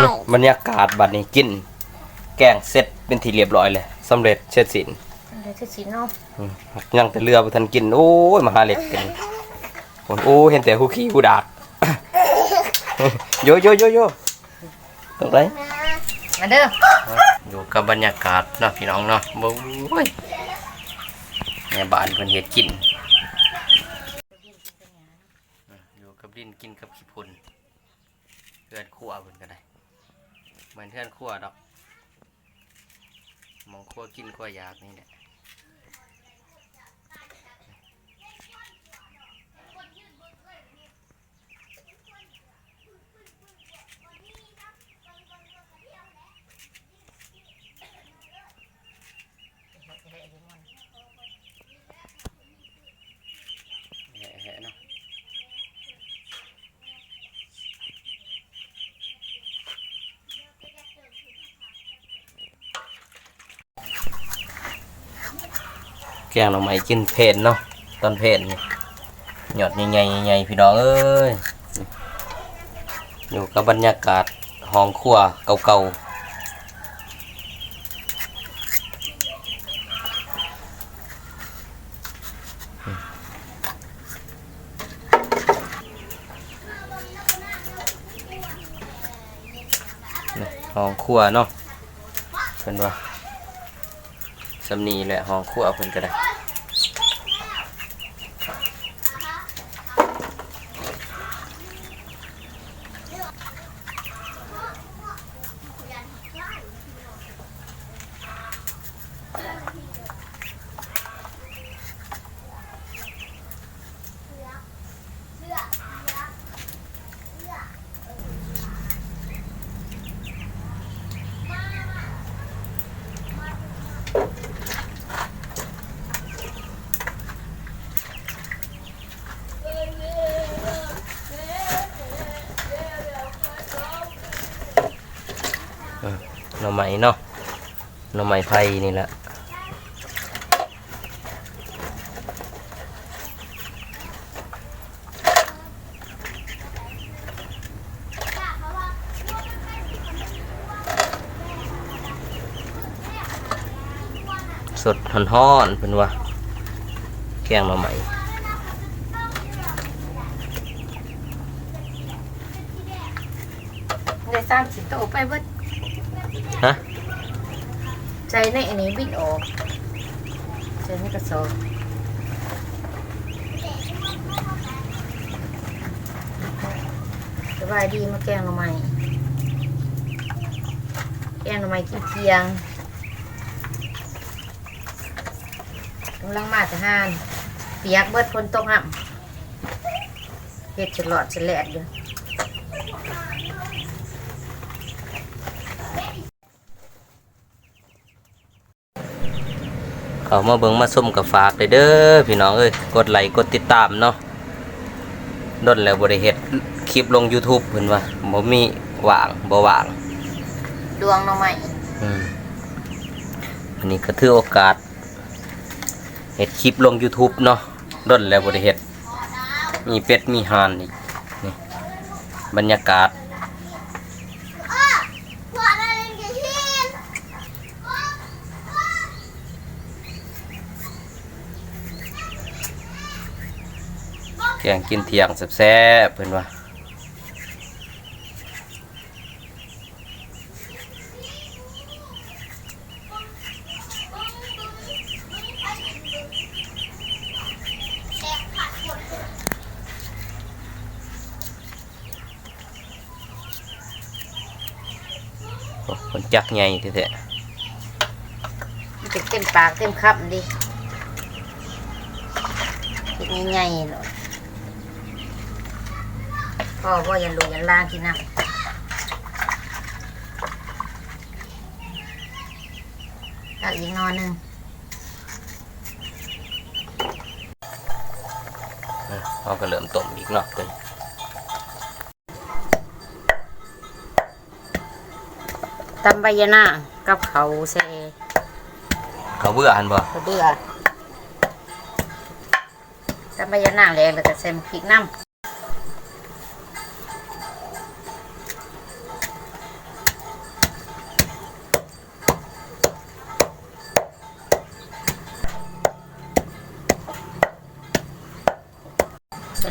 นี่บรรยากาศบัดนี้กิน แกงเสร็จเป็นที่เรียบร้อยเลยสำเร็จเสร็จสิ้นเดี๋ยวจะสิเนาะอืมยังแต่เรือบ่ทันกิน โอ้ยมาหาเล็ดกันผมโอ้เห็นแต่หูขี้หูดากโยโยโยโยตรงไหนมาเด้ออยู่กับบรรยากาศเนาะพี่น้องเนาะโอ้ยแม่บ้านเพิ่นเฮ็ดกินอยู่กับดินกินกับขี้พุ่นเพื่อนครัวเพิ่นก็ได้ เหมือนเพื่อนขั้วดอกมองขั้วกินขั้วอยากนี่แหละ แกงหน่อไม้กินเผ็ดเนาะตอนเผ็ดนี่หยอดใหญ่ๆใหญ่ๆพี่น้องเอ้ยอยู่กับบรรยากาศห้องครัวเก่าๆนี่ห้องครัวเนาะเพิ่นว่า สำนีและห้องครัวเพิ่นก็ได้ ไม้เนาะหน่อไม้ไผ่นี่แหละสดฮ้อนๆเป็นว่าแกงหน่อไม้ได้สามสิบโตไปเบิด ฮะใจในอันนี้บิดออกใจในกระสอบสบายดีมาแกงหน่อไม้แกงหน่อไม้กินเทียงกำลังมาจะหานเปียกเบิดฝนตกห่ำเฮ็ดฉลอดฉลแลดอยู่ เขามาเบิ่งมาส้มกับฝากเลยเด้อพี่น้องเอ้ยกดไลค์กดติดตามเนาะดนแล้วบ่ได้เฮ็ดคลิปลง YouTube เพิ่นว่าบ่มีว่างบ่ว่างดวงหน่อไม้อืมอันนี้ก็ถือโอกาสเฮ็ดคลิปลง YouTube เนาะดนแล้วบ่ได้เฮ็ดมีเป็ดมีห่านอีกนี่บรรยากาศ กงกินเทียงแซ่บๆเพิ่อนว่าคนจักใหญ่ท้มันจะเต็มปากเต็มคำดิกินง่ายๆเลย พ่อพ่อยันลูกยันล่างกินน้ำตักอีกหนอนหนึ่งๆอืมเขาก็เริ่มต้มอีกเนาะตัวนี้ตำใบยะนางกับเขาเซเขาเบื่อหันบ่เขาเบื่อตำใบยะนางแล้วแล้วก็ใส่พริกน้ำ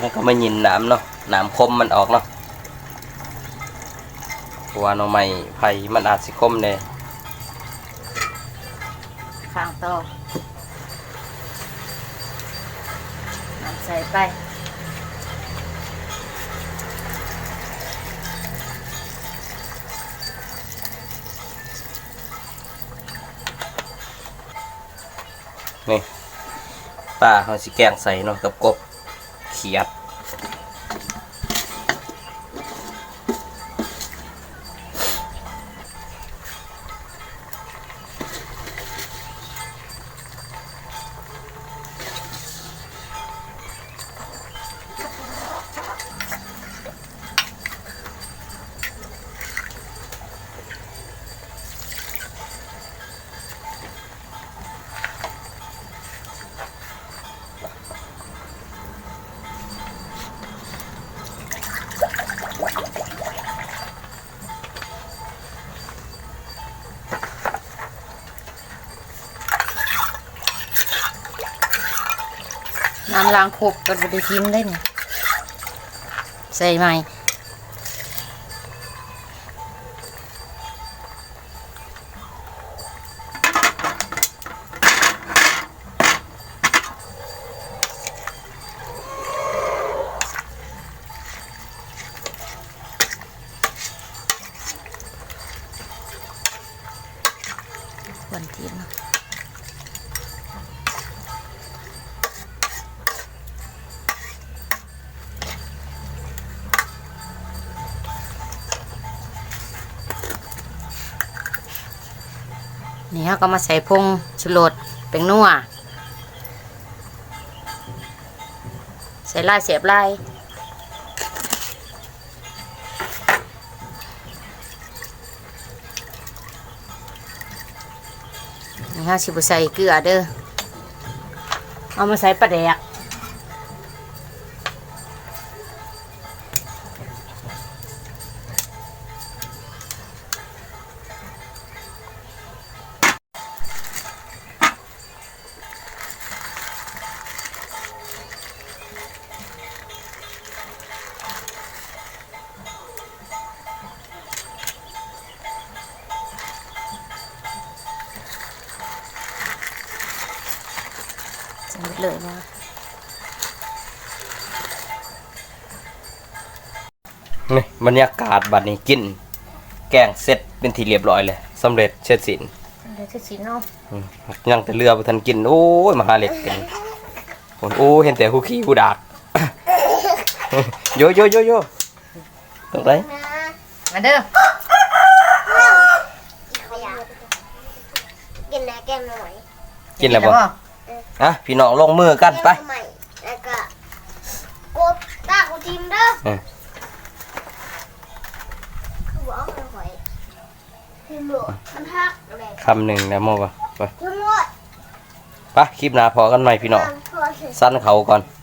แล้วก็ไม่ยินน้ำเนาะน้ำคมมันออกเนาะเพราะว่าหน่อไม้ไผ่มันอาจสิคมเลยข้างโตอน้ำใส่ไปนี่ป้าเขาสิแกงใส่เนาะกับกบ เน้ำล้างครบก็บไดิทิมได้เนี่ยใส่ใหม่ นี่เขาก็มาใส่พงชูรสเป็นนัวใส่ลายเสียบลายนี่เขาสิบใส่เกลือเด้อเอามาใส่ปลาแดก หมดเลยนะนี่บรรยากาศบัดนี้กิน แกงเสร็จเป็นที่เรียบร้อยเลยสำเร็จเสร็จสิ้นเดี๋ยวจะสีเนาะอืมยังแต่เรือบ่ทันกิน โอ้ยมาหาเล็ดกันโอ้ยเห็นแต่หูขี้หูดาก โยโยโยโยตรงไหนมาเด้อขยะกินแล้วแก้มหน่อยกินแล้วบ่ อะพี่น้องลงมือกันไปแก้มใหม่แล้วก็กบตาของทีมเด้อเออคือบอกให้หอยทีมหลวงมันหักอะไรคำหนึ่งนะโมบ่ไปทั้งหมดไปคลิปหน้าพอกันใหม่พี่น้องตามตัวเสร็จสั้นเขาก่อนนี่